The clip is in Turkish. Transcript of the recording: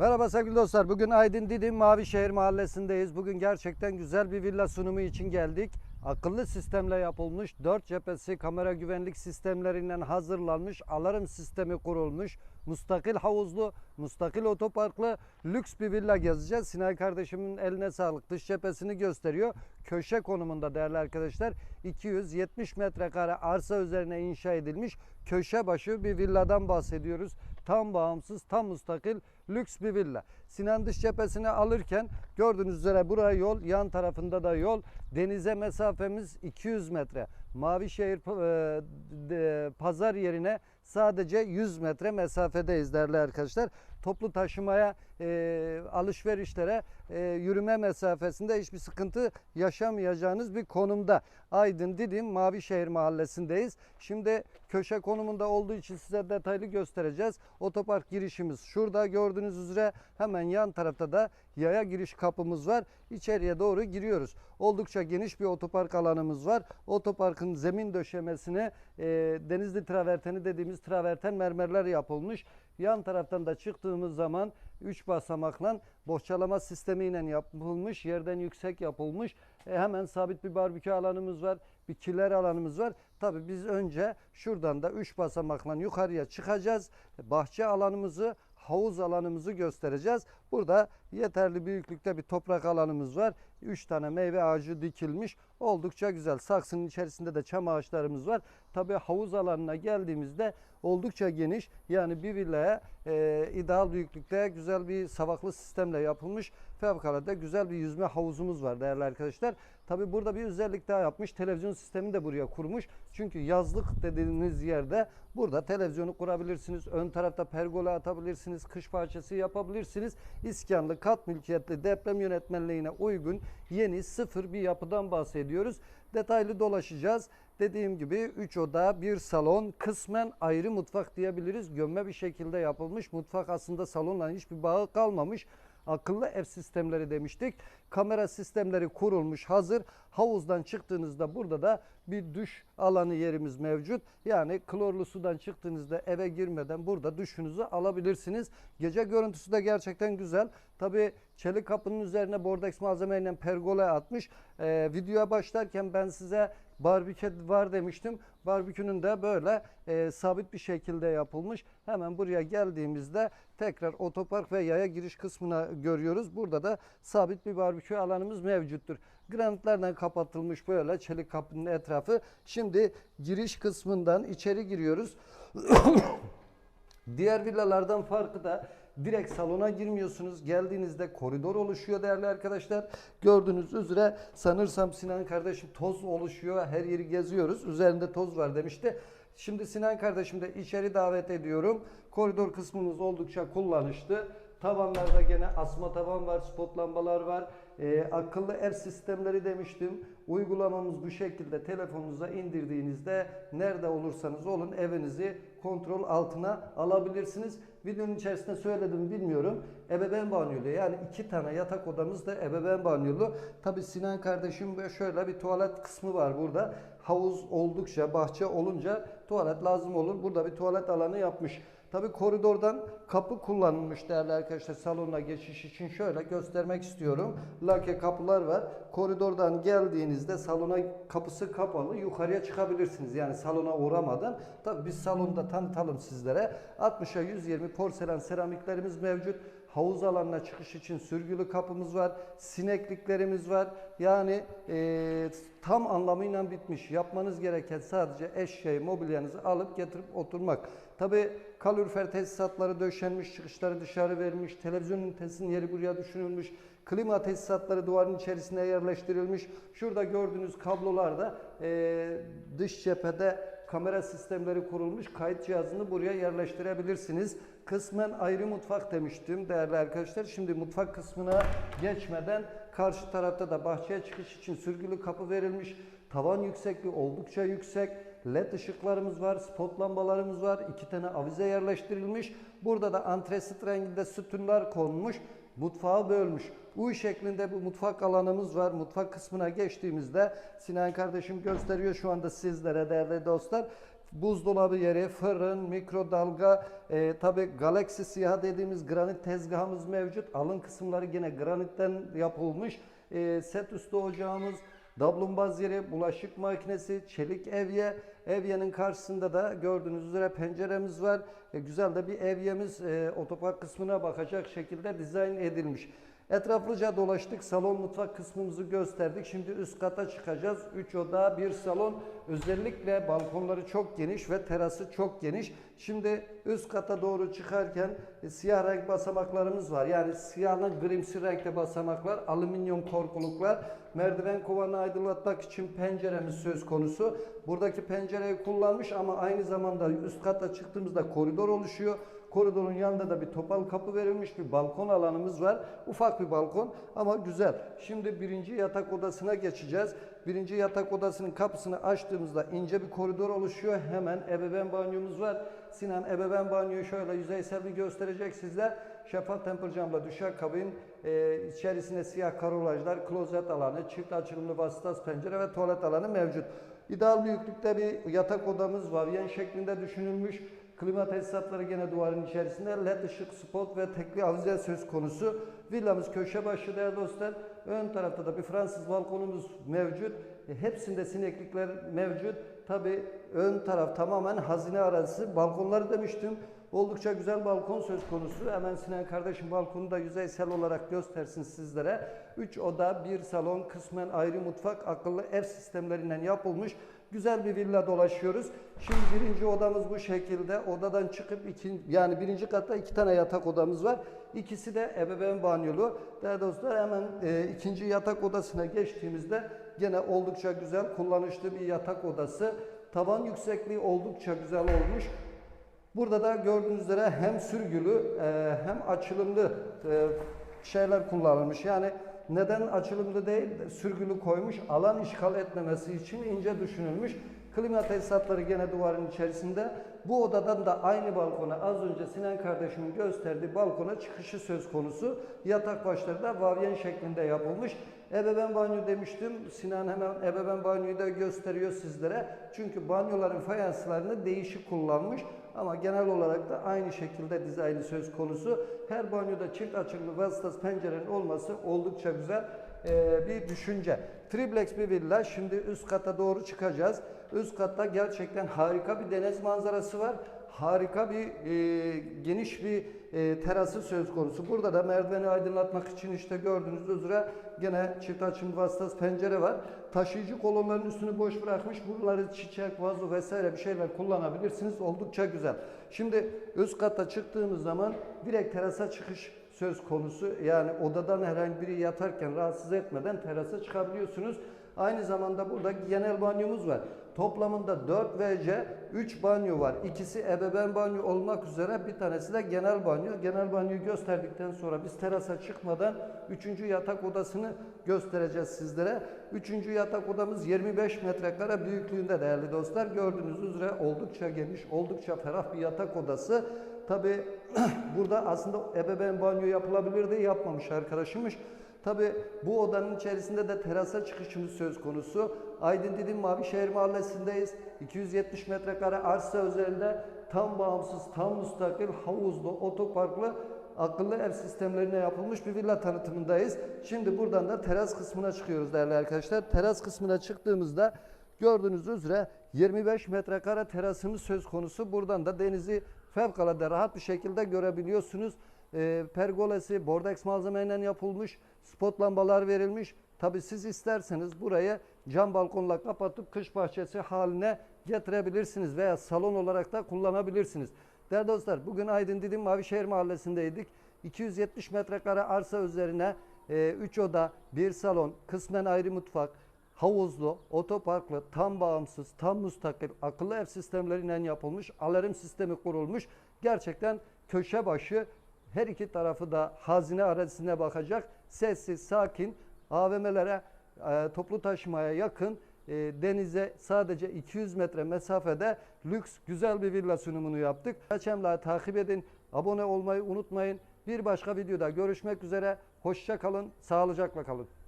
Merhaba sevgili dostlar. Bugün Aydın Didim Mavişehir Mahallesi'ndeyiz. Bugün gerçekten güzel bir villa sunumu için geldik. Akıllı sistemle yapılmış, 4 cephesi kamera güvenlik sistemlerinden hazırlanmış, alarm sistemi kurulmuş, mustakil havuzlu, mustakil otoparklı lüks bir villa gezeceğiz. Sinan kardeşimin eline sağlık. Dış cephesini gösteriyor. Köşe konumunda değerli arkadaşlar. 270 metrekare arsa üzerine inşa edilmiş köşe başı bir villadan bahsediyoruz. Tam bağımsız, tam mustakil, lüks bir villa. Sinan dış cephesini alırken gördüğünüz üzere buraya yol, yan tarafında da yol. Denize mesafemiz 200 metre. Mavişehir e, pazar yerine sadece 100 metre mesafedeyiz değerli arkadaşlar. Toplu taşımaya, e, alışverişlere e, yürüme mesafesinde hiçbir sıkıntı yaşamayacağınız bir konumda. Aydın Didim Mavişehir Mahallesi'ndeyiz. Şimdi köşe konumunda olduğu için size detaylı göstereceğiz. Otopark girişimiz şurada gördüğünüz üzere hemen yan tarafta da yaya giriş kapımız var. İçeriye doğru giriyoruz. Oldukça geniş bir otopark alanımız var. Otoparkın zemin döşemesine e, denizli traverteni dediğimiz traverten mermerler yapılmış. Yan taraftan da çıktığımız zaman 3 basamakla bohçalama sistemiyle yapılmış, yerden yüksek yapılmış. E, hemen sabit bir barbekü alanımız var, bir kiler alanımız var. Tabii biz önce şuradan da 3 basamakla yukarıya çıkacağız. Bahçe alanımızı, havuz alanımızı göstereceğiz. Burada yeterli büyüklükte bir toprak alanımız var. 3 tane meyve ağacı dikilmiş. Oldukça güzel. Saksının içerisinde de çam ağaçlarımız var. Tabii havuz alanına geldiğimizde oldukça geniş. Yani bir villaya e, ideal büyüklükte güzel bir savaklı sistemle yapılmış. Fevkalade güzel bir yüzme havuzumuz var değerli arkadaşlar. Tabii burada bir özellik daha yapmış. Televizyon sistemini de buraya kurmuş. Çünkü yazlık dediğiniz yerde burada televizyonu kurabilirsiniz. Ön tarafta pergola atabilirsiniz. Kış bahçesi yapabilirsiniz. İskanlı kat mülkiyetli deprem yönetmenliğine uygun yeni sıfır bir yapıdan bahsediyoruz. Detaylı dolaşacağız. Dediğim gibi 3 oda, bir salon, kısmen ayrı mutfak diyebiliriz. Gömme bir şekilde yapılmış. Mutfak aslında salonla hiçbir bağı kalmamış. Akıllı ev sistemleri demiştik. Kamera sistemleri kurulmuş hazır. Havuzdan çıktığınızda burada da bir duş alanı yerimiz mevcut. Yani klorlu sudan çıktığınızda eve girmeden burada duşunuzu alabilirsiniz. Gece görüntüsü de gerçekten güzel. Tabi çelik kapının üzerine bordeks malzemeyle pergola atmış. Ee, videoya başlarken ben size barbekü var demiştim. Barbekünün de böyle e, sabit bir şekilde yapılmış. Hemen buraya geldiğimizde tekrar otopark ve yaya giriş kısmına görüyoruz. Burada da sabit bir barbekü alanımız mevcuttur. Granitlerden kapatılmış böyle çelik kapının etrafı. Şimdi giriş kısmından içeri giriyoruz. Diğer villalardan farkı da direkt salona girmiyorsunuz. Geldiğinizde koridor oluşuyor değerli arkadaşlar. Gördüğünüz üzere sanırsam Sinan kardeşim toz oluşuyor. Her yeri geziyoruz. Üzerinde toz var demişti. Şimdi Sinan kardeşim de içeri davet ediyorum. Koridor kısmımız oldukça kullanışlı. Tavanlarda gene asma tavan var, spot lambalar var. Ee, akıllı ev sistemleri demiştim. Uygulamamız bu şekilde telefonunuza indirdiğinizde nerede olursanız olun evinizi kontrol altına alabilirsiniz. Videonun içerisinde söyledim bilmiyorum. Ebeveyn banyolu yani iki tane yatak odamız da ebeveyn banyolu. Tabi Sinan kardeşim şöyle bir tuvalet kısmı var burada. Havuz oldukça bahçe olunca tuvalet lazım olur. Burada bir tuvalet alanı yapmış. Tabi koridordan kapı kullanılmış değerli arkadaşlar salona geçiş için şöyle göstermek istiyorum. Lake kapılar var. Koridordan geldiğinizde salona kapısı kapalı yukarıya çıkabilirsiniz. Yani salona uğramadan. Tabi biz salonda tanıtalım sizlere. 60'a 120 porselen seramiklerimiz mevcut. Havuz alanına çıkış için sürgülü kapımız var. Sinekliklerimiz var. Yani eee, tam anlamıyla bitmiş. Yapmanız gereken sadece eşyayı, mobilyanızı alıp getirip oturmak. Tabi kalorifer tesisatları döşenmiş, çıkışları dışarı verilmiş, televizyon ünitesinin yeri buraya düşünülmüş, klima tesisatları duvarın içerisine yerleştirilmiş. Şurada gördüğünüz kablolarda eee, dış cephede kamera sistemleri kurulmuş. Kayıt cihazını buraya yerleştirebilirsiniz. Kısmen ayrı mutfak demiştim değerli arkadaşlar. Şimdi mutfak kısmına geçmeden karşı tarafta da bahçeye çıkış için sürgülü kapı verilmiş. Tavan yüksekliği oldukça yüksek. LED ışıklarımız var, spot lambalarımız var. iki tane avize yerleştirilmiş. Burada da antresit renginde sütunlar konmuş. Mutfağı bölmüş. U şeklinde bu mutfak alanımız var. Mutfak kısmına geçtiğimizde Sinan kardeşim gösteriyor şu anda sizlere değerli dostlar. Buzdolabı yeri, fırın, mikrodalga, e, tabi Galaxy siyah dediğimiz granit tezgahımız mevcut. Alın kısımları yine granitten yapılmış. E, set üstü ocağımız, Dablumbaz yeri, bulaşık makinesi, çelik evye. Evyenin karşısında da gördüğünüz üzere penceremiz var. E, güzel de bir evyemiz e, otopark kısmına bakacak şekilde dizayn edilmiş. Etraflıca dolaştık. Salon mutfak kısmımızı gösterdik. Şimdi üst kata çıkacağız. 3 oda, bir salon. Özellikle balkonları çok geniş ve terası çok geniş. Şimdi üst kata doğru çıkarken e, siyah renk basamaklarımız var. Yani siyahla grimsi renkte basamaklar, alüminyum korkuluklar. Merdiven kovanı aydınlatmak için penceremiz söz konusu. Buradaki pencereyi kullanmış ama aynı zamanda üst kata çıktığımızda koridor oluşuyor. Koridorun yanında da bir topal kapı verilmiş bir balkon alanımız var. Ufak bir balkon ama güzel. Şimdi birinci yatak odasına geçeceğiz. Birinci yatak odasının kapısını açtığımızda ince bir koridor oluşuyor. Hemen ebeveyn banyomuz var. Sinan ebeveyn banyoyu şöyle yüzeysel bir gösterecek sizler. Şeffaf temper camla düşer kabin, e, içerisinde siyah karolajlar, klozet alanı, çift açılımlı vasıtas pencere ve tuvalet alanı mevcut. İdeal büyüklükte bir yatak odamız var. Yen şeklinde düşünülmüş. Klima tesisatları gene duvarın içerisinde. LED ışık, spot ve tekli avize söz konusu. Villamız köşe başı değerli dostlar. Ön tarafta da bir Fransız balkonumuz mevcut. E, hepsinde sineklikler mevcut. Tabi ön taraf tamamen hazine arazisi. Balkonları demiştim. Oldukça güzel balkon söz konusu. Hemen Sinan kardeşim balkonu da yüzeysel olarak göstersin sizlere. 3 oda, bir salon, kısmen ayrı mutfak, akıllı ev sistemlerinden yapılmış güzel bir villa dolaşıyoruz. Şimdi birinci odamız bu şekilde. Odadan çıkıp iki, yani birinci katta iki tane yatak odamız var. İkisi de ebeveyn banyolu. Değerli dostlar hemen e, ikinci yatak odasına geçtiğimizde gene oldukça güzel kullanışlı bir yatak odası. Tavan yüksekliği oldukça güzel olmuş. Burada da gördüğünüz üzere hem sürgülü e, hem açılımlı e, şeyler kullanılmış. Yani neden açılımlı değil sürgülü koymuş? Alan işgal etmemesi için ince düşünülmüş. Klima tesisatları gene duvarın içerisinde. Bu odadan da aynı balkona az önce Sinan kardeşimin gösterdiği balkona çıkışı söz konusu. Yatak başları da varyen şeklinde yapılmış. Ebeveyn banyo demiştim. Sinan hemen ebeveyn banyoyu da gösteriyor sizlere. Çünkü banyoların fayanslarını değişik kullanmış. Ama genel olarak da aynı şekilde dizaynı söz konusu. Her banyoda çift açıklı vasıtası pencerenin olması oldukça güzel bir düşünce. Triplex bir villa. Şimdi üst kata doğru çıkacağız. Üst katta gerçekten harika bir deniz manzarası var. Harika bir e, geniş bir e, terası söz konusu. Burada da merdiveni aydınlatmak için işte gördüğünüz üzere gene çift açım vasıtası pencere var. Taşıyıcı kolonların üstünü boş bırakmış. Buraları çiçek, vazo vesaire bir şeyler kullanabilirsiniz. Oldukça güzel. Şimdi üst kata çıktığımız zaman direkt terasa çıkış söz konusu. Yani odadan herhangi biri yatarken rahatsız etmeden terasa çıkabiliyorsunuz. Aynı zamanda burada genel banyomuz var. Toplamında 4 VC 3 banyo var. İkisi ebeveyn banyo olmak üzere bir tanesi de genel banyo. Genel banyoyu gösterdikten sonra biz terasa çıkmadan 3. yatak odasını göstereceğiz sizlere. 3. yatak odamız 25 metrekare büyüklüğünde değerli dostlar. Gördüğünüz üzere oldukça geniş, oldukça ferah bir yatak odası. Tabi burada aslında ebeveyn banyo yapılabilirdi, yapmamış arkadaşımmış. Tabi bu odanın içerisinde de terasa çıkışımız söz konusu. Aydın Didim Mavişehir Mahallesi'ndeyiz. 270 metrekare arsa üzerinde tam bağımsız, tam müstakil, havuzlu, otoparklı akıllı ev sistemlerine yapılmış bir villa tanıtımındayız. Şimdi buradan da teras kısmına çıkıyoruz değerli arkadaşlar. Teras kısmına çıktığımızda gördüğünüz üzere 25 metrekare terasımız söz konusu. Buradan da denizi fevkalade rahat bir şekilde görebiliyorsunuz. E, pergolesi bordeks malzemeyle yapılmış. Spot lambalar verilmiş. Tabi siz isterseniz burayı cam balkonla kapatıp kış bahçesi haline getirebilirsiniz veya salon olarak da kullanabilirsiniz. Değerli dostlar bugün Aydın Didim Mavişehir Mahallesi'ndeydik. 270 metrekare arsa üzerine 3 e, oda, 1 salon, kısmen ayrı mutfak, havuzlu, otoparklı, tam bağımsız, tam müstakil, akıllı ev sistemleriyle yapılmış, alarm sistemi kurulmuş. Gerçekten köşe başı her iki tarafı da hazine arazisine bakacak. Sessiz, sakin, AVM'lere, e, toplu taşımaya yakın, e, denize sadece 200 metre mesafede lüks güzel bir villa sunumunu yaptık. Kaçemla takip edin, abone olmayı unutmayın. Bir başka videoda görüşmek üzere. Hoşça kalın, sağlıcakla kalın.